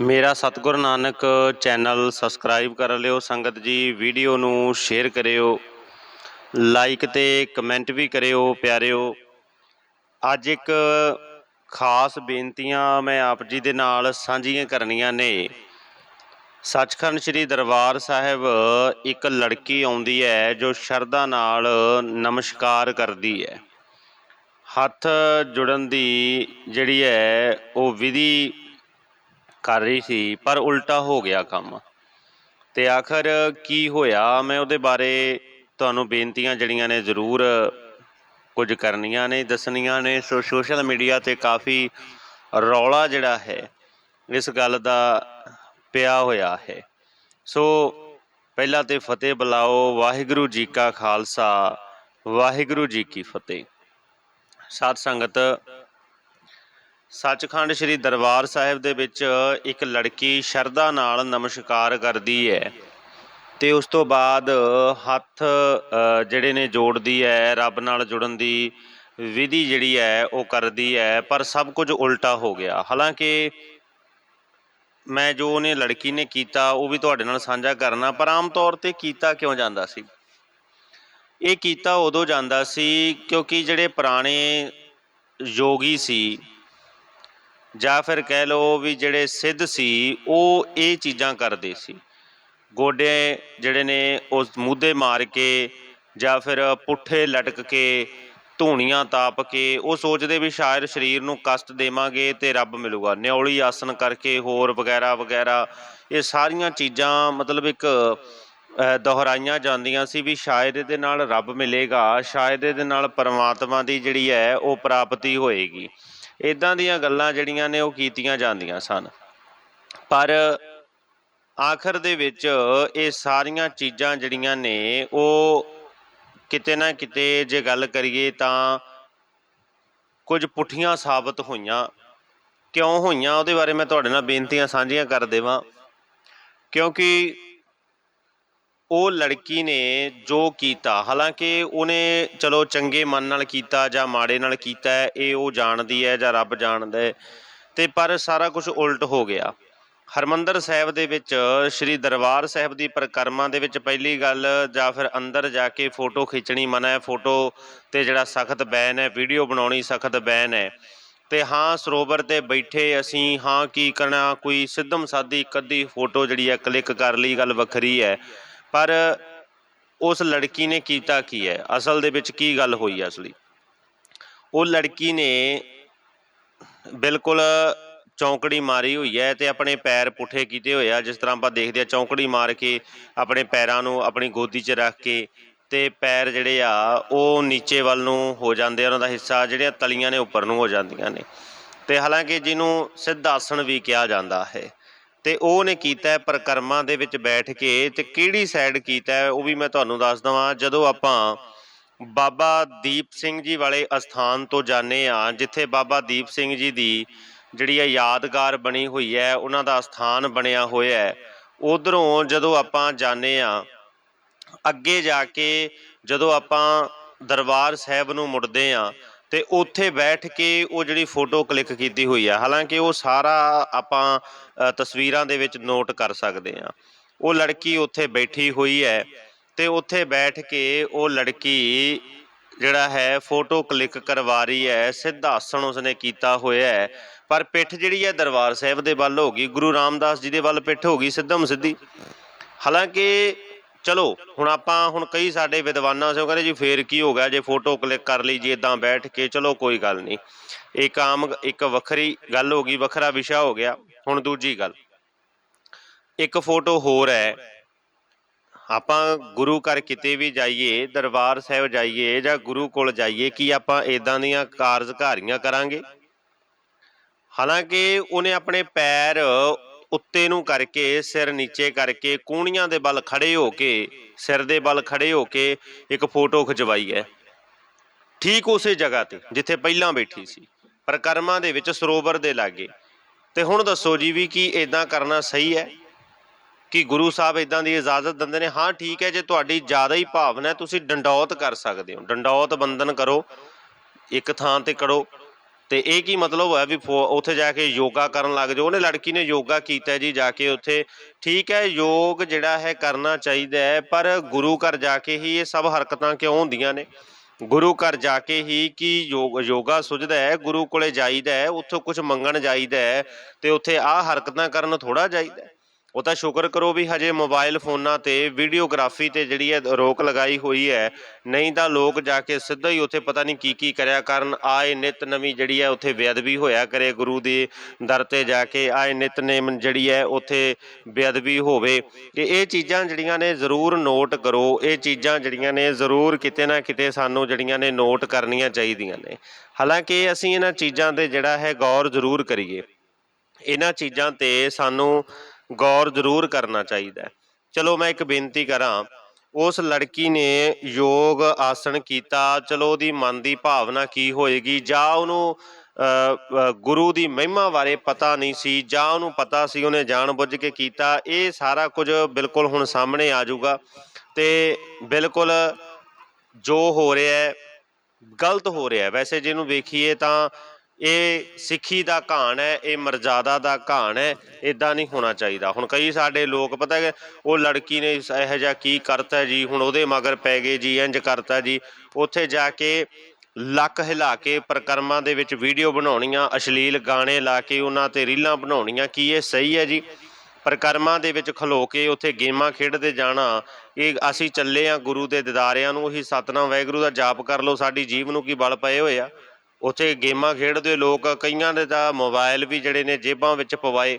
ਮੇਰਾ ਸਤਿਗੁਰ Nanak channel subscribe ਕਰ ਲਿਓ, ਸੰਗਤ ਜੀ, ਵੀਡੀਓ ਨੂੰ ਸ਼ੇਅਰ ਕਰਿਓ, ਲਾਈਕ ਤੇ ਕਮੈਂਟ ਵੀ ਕਰਿਓ ਪਿਆਰਿਓ। ਅੱਜ ਇੱਕ ਖਾਸ ਬੇਨਤੀਆਂ ਮੈਂ ਆਪ ਜੀ ਦੇ ਨਾਲ ਸਾਂਝੀਆਂ ਕਰਨੀਆਂ ਨੇ। ਸੱਚਖੰਡ ਸ੍ਰੀ ਦਰਬਾਰ ਸਾਹਿਬ ਇੱਕ ਲੜਕੀ ਆਉਂਦੀ ਹੈ ਜੋ ਸ਼ਰਧਾ ਨਾਲ ਨਮਸਕਾਰ ਕਰਦੀ ਹੈ। ਹੱਥ ਜੁੜਨ ਦੀ ਜਿਹੜੀ ਹੈ ਉਹ ਵਿਧੀ ਕਰ ਰਹੀ ਸੀ, ਪਰ ਉਲਟਾ ਹੋ ਗਿਆ ਕੰਮ। ਤੇ ਆਖਰ ਕੀ ਹੋਇਆ? ਮੈਂ ਉਹਦੇ ਬਾਰੇ ਤੁਹਾਨੂੰ ਬੇਨਤੀਆਂ ਜਿਹੜੀਆਂ ਨੇ ਜ਼ਰੂਰ ਕੁਝ ਕਰਨੀਆਂ ਨੇ, ਦੱਸਣੀਆਂ ਨੇ। ਸੋ ਸੋਸ਼ਲ ਮੀਡੀਆ ਤੇ ਕਾਫੀ ਰੌਲਾ ਜਿਹੜਾ ਹੈ, ਇਸ ਗੱਲ ਦਾ ਪਿਆ ਹੋਇਆ ਹੈ। ਸੋ ਪਹਿਲਾਂ ਤੇ ਫਤਿਹ ਬੁਲਾਓ। ਵਾਹਿਗੁਰੂ ਜੀ ਕਾ ਖਾਲਸਾ, ਵਾਹਿਗੁਰੂ ਜੀ ਕੀ ਫਤਿਹ। ਸਾਧ ਸੰਗਤ ਸੱਚਖੰਡ ਸ੍ਰੀ ਦਰਬਾਰ ਸਾਹਿਬ ਦੇ ਵਿੱਚ ਇੱਕ ਲੜਕੀ ਸ਼ਰਧਾ ਨਾਲ ਨਮਸਕਾਰ ਕਰਦੀ ਹੈ ਤੇ ਉਸ ਤੋਂ ਬਾਅਦ ਹੱਥ ਜਿਹੜੇ ਨੇ ਜੋੜਦੀ ਹੈ, ਰੱਬ ਨਾਲ ਜੁੜਨ ਦੀ ਵਿਧੀ ਜਿਹੜੀ ਹੈ, ਉਹ ਕਰਦੀ ਹੈ, ਪਰ ਸਭ ਕੁਝ ਉਲਟਾ ਹੋ ਗਿਆ। ਹਾਲਾਂਕਿ ਮੈਂ ਜੋ ਉਹਨੇ ਲੜਕੀ ਨੇ ਕੀਤਾ, ਉਹ ਵੀ ਤੁਹਾਡੇ ਨਾਲ ਸਾਂਝਾ ਕਰਨਾ, ਪਰ ਆਮ ਤੌਰ ਤੇ ਕੀਤਾ ਕਿਉਂ ਜਾਂਦਾ ਸੀ? ਇਹ ਕੀਤਾ ਉਦੋਂ ਜਾਂਦਾ ਸੀ ਕਿਉਂਕਿ ਜਿਹੜੇ ਪੁਰਾਣੇ ਯੋਗੀ ਸੀ ਜਾਂ ਫਿਰ ਕਹਿ ਲਓ ਵੀ ਜਿਹੜੇ ਸਿੱਧ ਸੀ, ਉਹ ਇਹ ਚੀਜ਼ਾਂ ਕਰਦੇ ਸੀ। ਗੋਡੇ ਜਿਹੜੇ ਨੇ, ਉਸ ਮੂਧੇ ਮਾਰ ਕੇ ਜਾਂ ਫਿਰ ਪੁੱਠੇ ਲਟਕ ਕੇ, ਧੂਣੀਆਂ ਤਾਪ ਕੇ, ਉਹ ਸੋਚਦੇ ਵੀ ਸ਼ਾਇਦ ਸਰੀਰ ਨੂੰ ਕਸ਼ਟ ਦੇਵਾਂਗੇ ਤੇ ਰੱਬ ਮਿਲੂਗਾ। ਨਿਉਲੀ ਆਸਨ ਕਰਕੇ ਹੋਰ ਵਗੈਰਾ ਵਗੈਰਾ, ਇਹ ਸਾਰੀਆਂ ਚੀਜ਼ਾਂ ਮਤਲਬ ਇੱਕ ਦੁਹਰਾਈਆਂ ਜਾਂਦੀਆਂ ਸੀ ਵੀ ਸ਼ਾਇਦ ਇਹਦੇ ਨਾਲ ਰੱਬ ਮਿਲੇਗਾ, ਸ਼ਾਇਦ ਇਹਦੇ ਨਾਲ ਪਰਮਾਤਮਾ ਦੀ ਜਿਹੜੀ ਹੈ, ਉਹ ਪ੍ਰਾਪਤੀ ਹੋਏਗੀ। ਇਦਾਂ ਦੀਆਂ ਗੱਲਾਂ ਜਿਹੜੀਆਂ ਨੇ ਉਹ ਕੀਤੀਆਂ ਜਾਂਦੀਆਂ ਸਨ। ਪਰ ਆਖਰ ਦੇ ਵਿੱਚ ਇਹ ਸਾਰੀਆਂ ਚੀਜ਼ਾਂ ਜਿਹੜੀਆਂ ਨੇ, ਉਹ ਕਿਤੇ ਨਾ ਕਿਤੇ ਜੇ ਗੱਲ ਕਰੀਏ ਤਾਂ ਕੁਝ ਪੁੱਠੀਆਂ ਸਾਬਤ ਹੋਈਆਂ। ਕਿਉਂ ਹੋਈਆਂ? ਉਹਦੇ ਬਾਰੇ ਮੈਂ ਤੁਹਾਡੇ ਨਾਲ ਬੇਨਤੀਆਂ ਸਾਂਝੀਆਂ ਕਰ ਦੇਵਾਂ। ਕਿਉਂਕਿ ਉਹ ਲੜਕੀ ਨੇ ਜੋ ਕੀਤਾ, ਹਾਲਾਂਕਿ ਉਹਨੇ ਚਲੋ ਚੰਗੇ ਮਨ ਨਾਲ ਕੀਤਾ ਜਾਂ ਮਾੜੇ ਨਾਲ ਕੀਤਾ, ਇਹ ਉਹ ਜਾਣਦੀ ਹੈ ਜਾਂ ਰੱਬ ਜਾਣਦਾ ਹੈ, ਤੇ ਪਰ ਸਾਰਾ ਕੁਝ ਉਲਟ ਹੋ ਗਿਆ। ਹਰਮੰਦਰ ਸਾਹਿਬ ਦੇ ਵਿੱਚ, ਸ੍ਰੀ ਦਰਬਾਰ ਸਾਹਿਬ ਦੀ ਪ੍ਰਕਰਮਾ ਦੇ ਵਿੱਚ ਪਹਿਲੀ ਗੱਲ ਜਾਂ ਫਿਰ ਅੰਦਰ ਜਾ ਕੇ ਫੋਟੋ ਖਿੱਚਣੀ ਮਨਾ ਹੈ, ਫੋਟੋ ਤੇ ਜਿਹੜਾ ਸਖਤ ਬੈਨ ਹੈ, ਵੀਡੀਓ ਬਣਾਉਣੀ ਸਖਤ ਬੈਨ ਹੈ। ਤੇ ਹਾਂ, ਸਰੋਵਰ ਤੇ ਬੈਠੇ ਅਸੀਂ, ਹਾਂ ਕੀ ਕਰਨਾ, ਕੋਈ ਸਿੱਧਮ ਸਾਦੀ ਇੱਕ ਅੱਧੀ ਫੋਟੋ ਜਿਹੜੀ ਹੈ, ਕਲਿੱਕ ਕਰ ਲਈ, ਗੱਲ ਵੱਖਰੀ ਹੈ। ਪਰ ਉਸ ਲੜਕੀ ਨੇ ਕੀਤਾ ਕੀ ਹੈ? ਅਸਲ ਦੇ ਵਿੱਚ ਕੀ ਗੱਲ ਹੋਈ ਹੈ ਅਸਲੀ? ਉਹ ਲੜਕੀ ਨੇ ਬਿਲਕੁਲ ਚੌਂਕੜੀ ਮਾਰੀ ਹੋਈ ਹੈ ਤੇ ਆਪਣੇ ਪੈਰ ਪੁੱਠੇ ਕੀਤੇ ਹੋਏ ਆ। ਜਿਸ ਤਰ੍ਹਾਂ ਆਪਾਂ ਦੇਖਦੇ ਆ ਚੌਂਕੜੀ ਮਾਰ ਕੇ ਆਪਣੇ ਪੈਰਾਂ ਨੂੰ ਆਪਣੀ ਗੋਦੀ 'ਚ ਰੱਖ ਕੇ ਤੇ ਪੈਰ ਜਿਹੜੇ ਆ, ਉਹ ਨੀਚੇ ਵੱਲ ਨੂੰ ਹੋ ਜਾਂਦੇ ਆ। ਉਹਨਾਂ ਦਾ ਹਿੱਸਾ ਜਿਹੜੀਆਂ ਤਲੀਆਂ ਨੇ ਉੱਪਰ ਨੂੰ ਹੋ ਜਾਂਦੀਆਂ ਨੇ। ਤੇ ਹਾਲਾਂਕਿ ਜਿਹਨੂੰ ਸਿੱਧ ਆਸਣ ਵੀ ਕਿਹਾ ਜਾਂਦਾ ਹੈ। ਤੇ ਉਹਨੇ ਕੀਤਾ ਹੈ ਪ੍ਰਕਰਮਾਂ ਦੇ ਵਿੱਚ ਬੈਠ ਕੇ ਤੇ ਕਿਹੜੀ ਸਾਈਡ ਕੀਤਾ ਉਹ ਵੀ ਮੈਂ ਤੁਹਾਨੂੰ ਦੱਸ ਦਵਾਂ। ਜਦੋਂ ਆਪਾਂ ਬਾਬਾ ਦੀਪ ਸਿੰਘ ਜੀ ਵਾਲੇ ਅਸਥਾਨ ਤੋਂ ਜਾਣੇ ਆ ਜਿੱਥੇ ਬਾਬਾ ਦੀਪ ਸਿੰਘ ਜੀ ਦੀ ਜਿਹੜੀ ਹੈ ਯਾਦਗਾਰ ਬਣੀ ਹੋਈ ਹੈ, ਉਹਨਾਂ ਦਾ ਸਥਾਨ ਬਣਿਆ ਹੋਇਆ ਹੈ। ਉਧਰੋਂ ਜਦੋਂ ਆਪਾਂ ਜਾਣੇ ਆ ਅੱਗੇ ਜਾ ਕੇ ਜਦੋਂ ਆਪਾਂ ਦਰਬਾਰ ਸਾਹਿਬ ਨੂੰ ਮੁੜਦੇ ਆ ਤੇ ਉੱਥੇ ਬੈਠ ਕੇ ਉਹ ਜਿਹੜੀ ਫੋਟੋ ਕਲਿੱਕ ਕੀਤੀ ਹੋਈ ਆ, ਹਾਲਾਂਕਿ ਉਹ ਸਾਰਾ ਆਪਾਂ ਤਸਵੀਰਾਂ ਦੇ ਵਿੱਚ ਨੋਟ ਕਰ ਸਕਦੇ ਆ। ਉਹ ਲੜਕੀ ਉੱਥੇ ਬੈਠੀ ਹੋਈ ਹੈ ਤੇ ਉੱਥੇ ਬੈਠ ਕੇ ਉਹ ਲੜਕੀ ਜਿਹੜਾ ਹੈ ਫੋਟੋ ਕਲਿੱਕ ਕਰਵਾ ਰਹੀ ਹੈ, ਸਿੱਧ ਆਸਣ ਉਸਨੇ ਕੀਤਾ ਹੋਇਆ ਹੈ। ਪਰ ਪਿੱਠ ਜਿਹੜੀ ਹੈ ਦਰਬਾਰ ਸਾਹਿਬ ਦੇ ਵੱਲ ਹੋ ਗਈ, ਗੁਰੂ ਰਾਮਦਾਸ ਜੀ ਦੇ ਵੱਲ ਪਿੱਠ ਹੋ ਗਈ ਸਿੱਧਮ ਸਿੱਧੀ। ਹਾਲਾਂਕਿ ਚਲੋ, ਹੁਣ ਆਪਾਂ ਹੁਣ ਕਈ ਸਾਡੇ ਵਿਦਵਾਨਾਂ ਸੇ ਕਹਿੰਦੇ ਜੀ ਫੇਰ ਕੀ ਹੋ ਗਿਆ, ਜੇ ਫੋਟੋ ਕਲਿੱਕ ਕਰ ਲਈ ਜੇ ਇਦਾਂ ਬੈਠ ਕੇ, ਚਲੋ ਕੋਈ ਗੱਲ ਨਹੀਂ। ਇੱਕ ਆਮ ਇੱਕ ਵੱਖਰੀ ਗੱਲ ਹੋ ਗਈ, ਵੱਖਰਾ ਵਿਸ਼ਾ ਹੋ ਗਿਆ। ਹੁਣ ਦੂਜੀ ਗੱਲ, ਇੱਕ ਫੋਟੋ ਹੋਰ ਹੈ। ਆਪਾਂ ਗੁਰੂ ਘਰ ਕਿਤੇ ਵੀ ਜਾਈਏ, ਦਰਬਾਰ ਸਾਹਿਬ ਜਾਈਏ ਜਾਂ ਗੁਰੂ ਕੋਲ ਜਾਈਏ, ਕੀ ਆਪਾਂ ਇਦਾਂ ਦੀਆਂ ਕਾਰਜਕਾਰੀਆਂ ਕਰਾਂਗੇ? ਹਾਲਾਂਕਿ ਉਹਨੇ ਆਪਣੇ ਪੈਰ ਉੱਤੇ ਨੂੰ ਕਰਕੇ, ਸਿਰ ਨੀਚੇ ਕਰਕੇ ਕੂਣੀਆਂ ਦੇ ਬਲ ਖੜੇ ਹੋ ਕੇ, ਸਿਰ ਦੇ ਬਲ ਖੜੇ ਹੋ ਕੇ ਇੱਕ ਫੋਟੋ ਖਿਚਵਾਈ ਹੈ। ਠੀਕ ਉਸੇ ਜਗ੍ਹਾ ਤੇ, ਜਿੱਥੇ ਪਹਿਲਾਂ ਬੈਠੀ ਸੀ। ਪ੍ਰਕਰਮਾਂ ਦੇ ਵਿੱਚ ਸਰੋਵਰ ਦੇ ਲਾਗੇ। ਤੇ ਹੁਣ ਦੱਸੋ ਜੀ ਵੀ ਕੀ ਇਦਾਂ ਕਰਨਾ ਸਹੀ ਹੈ? ਕਿ ਗੁਰੂ ਸਾਹਿਬ ਇਦਾਂ ਦੀ ਇਜਾਜ਼ਤ ਦਿੰਦੇ ਨੇ? ਹਾਂ, ਠੀਕ ਹੈ, ਜੇ ਤੁਹਾਡੀ ਜ਼ਿਆਦਾ ਹੀ ਭਾਵਨਾ ਹੈ, ਤੁਸੀਂ ਡੰਡੌਤ ਕਰ ਸਕਦੇ ਹੋ। ਡੰਡੌਤ ਬੰਦਨ ਕਰੋ। ਇੱਕ ਥਾਂ ਤੇ ਕਰੋ। ਤੇ ਇਹ ਕੀ ਮਤਲਬ ਹੋਇਆ ਵੀ ਫੋ- ਉੱਥੇ ਜਾ ਕੇ ਯੋਗਾ ਕਰਨ ਲੱਗ ਜਾਓ? ਉਹਨੇ ਲੜਕੀ ਨੇ ਯੋਗਾ ਕੀਤਾ ਜੀ ਜਾ ਕੇ ਉੱਥੇ। ਠੀਕ ਹੈ, ਯੋਗ ਜਿਹੜਾ ਹੈ ਕਰਨਾ ਚਾਹੀਦਾ ਹੈ, ਪਰ ਗੁਰੂ ਘਰ ਜਾ ਕੇ ਹੀ ਇਹ ਸਭ ਹਰਕਤਾਂ ਕਿਉਂ ਹੁੰਦੀਆਂ ਨੇ? ਗੁਰੂ ਘਰ ਜਾ ਕੇ ਹੀ ਕੀ ਯੋਗ ਯੋਗਾ ਸੁਝਦਾ ਹੈ, ਗੁਰੂ ਕੋਲੇ ਜਾਈਦਾ ਹੈ, ਉੱਥੋਂ ਕੁਝ ਮੰਗਣ ਜਾਈਦਾ ਹੈ ਤੇ ਉੱਥੇ ਆਹ ਹਰਕਤਾਂ ਕਰਨ ਥੋੜਾ ਜਾਈਦਾ ਉਹ ਤਾਂ ਸ਼ੁਕਰ ਕਰੋ ਵੀ ਹਜੇ ਮੋਬਾਈਲ ਫੋਨਾਂ ਤੇ ਵੀਡੀਓਗ੍ਰਾਫੀ ਤੇ ਜਿਹੜੀ ਹੈ ਰੋਕ ਲਗਾਈ ਹੋਈ ਹੈ। ਨਹੀਂ ਤਾਂ ਲੋਕ ਜਾ ਕੇ ਸਿੱਧਾ ਹੀ ਉੱਥੇ ਪਤਾ ਨਹੀਂ ਕੀ ਕੀ ਕਰਿਆ ਕਰਨ। ਆਏ ਨਿਤ ਨਵੀਂ ਜਿਹੜੀ ਹੈ ਉੱਥੇ ਬੇਅਦਬੀ ਹੋਇਆ ਕਰੇ ਗੁਰੂ ਦੇ ਦਰ ਤੇ ਜਾ ਕੇ। ਆਏ ਨਿਤਨੇਮ ਜਿਹੜੀ ਹੈ ਉੱਥੇ ਬੇਅਦਬੀ ਹੋਵੇ। ਕਿ ਇਹ ਚੀਜ਼ਾਂ ਜਿਹੜੀਆਂ ਨੇ ਜ਼ਰੂਰ ਨੋਟ ਕਰੋ। ਇਹ ਚੀਜ਼ਾਂ ਜਿਹੜੀਆਂ ਨੇ ਜ਼ਰੂਰ ਕਿਤੇ ਨਾ ਕਿਤੇ ਸਾਨੂੰ ਜਿਹੜੀਆਂ ਨੇ ਨੋਟ ਕਰਨੀਆਂ ਚਾਹੀਦੀਆਂ ਨੇ। ਹਾਲਾਂਕਿ ਅਸੀਂ ਇਹਨਾਂ ਚੀਜ਼ਾਂ ਤੇ ਜਿਹੜਾ ਹੈ ਗੌਰ ਜ਼ਰੂਰ ਕਰੀਏ। ਇਹਨਾਂ ਚੀਜ਼ਾਂ ਤੇ ਸਾਨੂੰ ਗੌਰ ਜ਼ਰੂਰ ਕਰਨਾ ਚਾਹੀਦਾ ਚਲੋ ਮੈਂ ਇੱਕ ਬੇਨਤੀ ਕਰਾਂ ਉਸ ਲੜਕੀ ਨੇ ਯੋਗ ਆਸਣ ਕੀਤਾ ਚਲੋ ਉਹਦੀ ਮਨ ਦੀ ਭਾਵਨਾ ਕੀ ਹੋਏਗੀ ਜਾਂ ਉਹਨੂੰ ਅ, ਗੁਰੂ ਦੀ ਮਹਿਮਾ ਬਾਰੇ ਪਤਾ ਨਹੀਂ ਸੀ ਜਾਂ ਉਹਨੂੰ ਪਤਾ ਸੀ ਉਹਨੇ ਜਾਣਬੁੱਝ ਕੇ ਕੀਤਾ ਇਹ ਸਾਰਾ ਕੁਝ ਬਿਲਕੁਲ ਹੁਣ ਸਾਹਮਣੇ ਆ ਜਾਊਗਾ। ਤੇ ਬਿਲਕੁਲ ਜੋ ਹੋ ਰਿਹਾ ਹੈ ਗਲਤ ਹੋ ਰਿਹਾ ਵੈਸੇ ਜਿਹਨੂੰ ਵੇਖੀਏ ਤਾਂ ਇਹ ਸਿੱਖੀ ਦਾ ਘਾਣ ਹੈ, ਇਹ ਮਰਜ਼ਾਦਾ ਦਾ ਘਾਣ ਹੈ ਇਦਾਂ ਨਹੀਂ ਹੋਣਾ ਚਾਹੀਦਾ। ਹੁਣ ਕਈ ਸਾਡੇ ਲੋਕ, ਪਤਾ ਹੈ ਉਹ ਲੜਕੀ ਨੇ ਇਹੋ ਜਿਹਾ ਕੀ ਕਰਤਾ ਜੀ, ਹੁਣ ਉਹਦੇ ਮਗਰ ਪੈ ਗਏ ਜੀ ਇੰਜ ਕਰਤਾ ਜੀ। ਉੱਥੇ ਜਾ ਕੇ ਲੱਕ ਹਿਲਾ ਕੇ ਪ੍ਰਕਰਮਾਂ ਦੇ ਵਿੱਚ ਵੀਡੀਓ ਬਣਾਉਣੀਆਂ, ਅਸ਼ਲੀਲ ਗਾਣੇ ਲਾ ਕੇ ਉਹਨਾਂ ਤੇ ਰੀਲਾਂ ਬਣਾਉਣੀਆਂ, ਕੀ ਇਹ ਸਹੀ ਹੈ ਜੀ? ਪ੍ਰਕਰਮਾਂ ਦੇ ਵਿੱਚ ਖਲੋ ਕੇ ਉੱਥੇ ਗੇਮਾਂ ਖੇਡਦੇ ਜਾਣਾ, ਇਹ ਅਸੀਂ ਚੱਲੇ ਆ ਗੁਰੂ ਦੇ ਦਿਦਾਰਿਆਂ ਨੂੰ, ਉਹੀ ਸਤਨਾਮ ਵਾਹਿਗੁਰੂ ਦਾ ਜਾਪ ਕਰ ਲਓ, ਸਾਡੀ ਜੀਵ ਨੂੰ ਕੀ ਬਲ ਪਏ ਹੋਏ ਆ? ਉੱਥੇ ਗੇਮਾਂ ਖੇਡਦੇ ਲੋਕ, ਕਈਆਂ ਦੇ ਤਾਂ ਮੋਬਾਈਲ ਵੀ ਜਿਹੜੇ ਨੇ ਜੇਬਾਂ ਵਿੱਚ ਪਵਾਏ।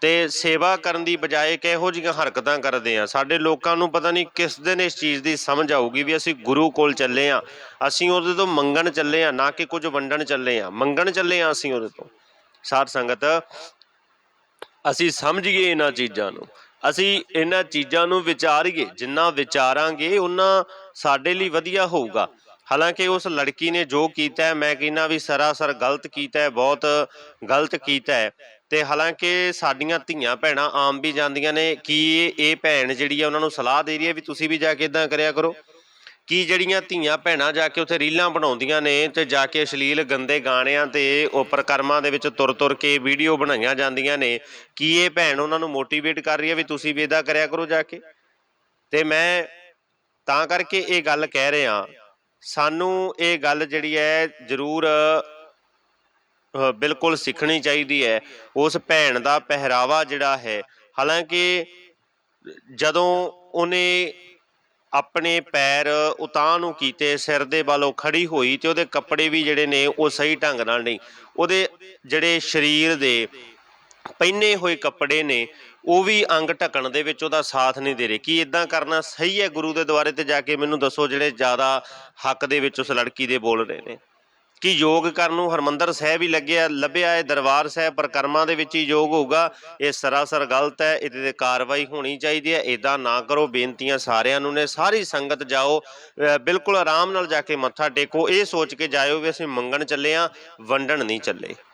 ਤੇ ਸੇਵਾ ਕਰਨ ਦੀ ਬਜਾਏ ਕਿਹੋ ਜਿਹੀਆਂ ਹਰਕਤਾਂ ਕਰਦੇ ਆ। ਸਾਡੇ ਲੋਕਾਂ ਨੂੰ ਪਤਾ ਨਹੀਂ ਕਿਸ ਦਿਨ ਇਸ ਚੀਜ਼ ਦੀ ਸਮਝ ਆਊਗੀ ਵੀ ਅਸੀਂ ਗੁਰੂ ਕੋਲ ਚੱਲੇ ਆ। ਅਸੀਂ ਉਹਦੇ ਤੋਂ ਮੰਗਣ ਚੱਲੇ ਆ, ਨਾ ਕਿ ਕੁਝ ਵੰਡਣ ਚੱਲੇ ਆ। ਮੰਗਣ ਚੱਲੇ ਆ ਅਸੀਂ ਉਹਦੇ ਤੋਂ। ਸਾਧ ਸੰਗਤ, ਅਸੀਂ ਸਮਝੀਏ ਇਹਨਾਂ ਚੀਜ਼ਾਂ ਨੂੰ। ਅਸੀਂ ਇਹਨਾਂ ਚੀਜ਼ਾਂ ਨੂੰ ਵਿਚਾਰੀਏ। ਜਿੰਨਾ ਵਿਚਾਰਾਂਗੇ ਉਹਨਾਂ ਸਾਡੇ ਲਈ ਵਧੀਆ ਹੋਊਗਾ। ਹਾਲਾਂਕਿ ਉਸ ਲੜਕੀ ਨੇ ਜੋ ਕੀਤਾ ਹੈ, ਮੈਂ ਕਹਿੰਦਾ ਵੀ ਸਰਾਸਰ ਗਲਤ ਕੀਤਾ ਹੈ, ਬਹੁਤ ਗਲਤ ਕੀਤਾ ਹੈ। ਤੇ ਹਾਲਾਂਕਿ ਸਾਡੀਆਂ ਧੀਆਂ ਭੈਣਾਂ ਆਮ ਵੀ ਜਾਂਦੀਆਂ ਨੇ, ਕੀ ਇਹ ਭੈਣ ਜਿਹੜੀ ਹੈ ਉਹਨਾਂ ਨੂੰ ਸਲਾਹ ਦੇ ਰਹੀ ਹੈ ਵੀ ਤੁਸੀਂ ਵੀ ਜਾ ਕੇ ਇਦਾਂ ਕਰਿਆ ਕਰੋ? ਕੀ ਜਿਹੜੀਆਂ ਧੀਆਂ ਭੈਣਾਂ ਜਾ ਕੇ ਉੱਥੇ ਰੀਲਾਂ ਬਣਾਉਂਦੀਆਂ ਨੇ ਤੇ ਜਾ ਕੇ ਅਸ਼ਲੀਲ ਗੰਦੇ ਗਾਣਿਆਂ ਤੇ ਉਹ ਪ੍ਰਕਰਮਾਂ ਦੇ ਵਿੱਚ ਤੁਰ ਤੁਰ ਕੇ ਵੀਡੀਓ ਬਣਾਈਆਂ ਜਾਂਦੀਆਂ ਨੇ, ਕੀ ਇਹ ਭੈਣ ਉਹਨਾਂ ਨੂੰ ਮੋਟੀਵੇਟ ਕਰ ਰਹੀ ਹੈ ਵੀ ਤੁਸੀਂ ਵੀ ਇਦਾਂ ਕਰਿਆ ਕਰੋ ਜਾ ਕੇ? ਤੇ ਮੈਂ ਤਾਂ ਕਰਕੇ ਇਹ ਗੱਲ ਕਹਿ ਰਿਹਾ ਸਾਨੂੰ ਇਹ ਗੱਲ ਜਿਹੜੀ ਹੈ ਜ਼ਰੂਰ ਬਿਲਕੁਲ ਸਿੱਖਣੀ ਚਾਹੀਦੀ ਹੈ। ਉਸ ਭੈਣ ਦਾ ਪਹਿਰਾਵਾ ਜਿਹੜਾ ਹੈ, ਹਾਲਾਂਕਿ ਜਦੋਂ ਉਹਨੇ ਆਪਣੇ ਪੈਰ ਉਤਾਂਹ ਨੂੰ ਕੀਤੇ, ਸਿਰ ਦੇ ਵੱਲੋਂ ਖੜੀ ਹੋਈ ਤੇ ਉਹਦੇ ਕੱਪੜੇ ਵੀ ਜਿਹੜੇ ਨੇ ਉਹ ਸਹੀ ਢੰਗ ਨਾਲ ਨਹੀਂ, ਉਹਦੇ ਜਿਹੜੇ ਸਰੀਰ ਦੇ ਪਹਿਨੇ ਹੋਏ ਕੱਪੜੇ ਨੇ, ਉਹ ਵੀ ਅੰਗ ਢਕਣ ਦੇ ਵਿੱਚ ਉਹਦਾ ਸਾਥ ਨਹੀਂ ਦੇ ਰਹੇ। ਕੀ ਇਦਾਂ ਕਰਨਾ ਸਹੀ ਹੈ ਗੁਰੂ ਦੇ ਦੁਆਰੇ ਤੇ ਜਾ ਕੇ ਮੈਨੂੰ ਦੱਸੋ ਜਿਹੜੇ ਜ਼ਿਆਦਾ ਹੱਕ ਦੇ ਵਿੱਚ ਉਸ ਲੜਕੀ ਦੇ ਬੋਲ ਰਹੇ ਨੇ? ਕਿ ਯੋਗ ਕਰਨ ਨੂੰ ਹਰਮੰਦਰ ਸਾਹਿਬ ਹੀ ਲੱਗਿਆ, ਲੱਭਿਆ ਹੈ ਦਰਬਾਰ ਸਾਹਿਬ, ਪ੍ਰਕਰਮਾਂ ਦੇ ਵਿੱਚ ਹੀ ਯੋਗ ਹੋਊਗਾ? ਇਹ ਸਰਾਸਰ ਗਲਤ ਹੈ, ਇਹਦੇ ਤੇ ਕਾਰਵਾਈ ਹੋਣੀ ਚਾਹੀਦੀ ਹੈ ਇਦਾਂ ਨਾ ਕਰੋ, ਬੇਨਤੀਆਂ ਸਾਰਿਆਂ ਨੂੰ ਨੇ, ਸਾਰੀ ਸੰਗਤ ਜਾਓ ਬਿਲਕੁਲ ਆਰਾਮ ਨਾਲ ਜਾ ਕੇ ਮੱਥਾ ਟੇਕੋ, ਇਹ ਸੋਚ ਕੇ ਜਾਇਓ ਵੀ ਅਸੀਂ ਮੰਗਣ ਚੱਲੇ ਆ ਵੰਡਣ ਨਹੀਂ ਚੱਲੇ।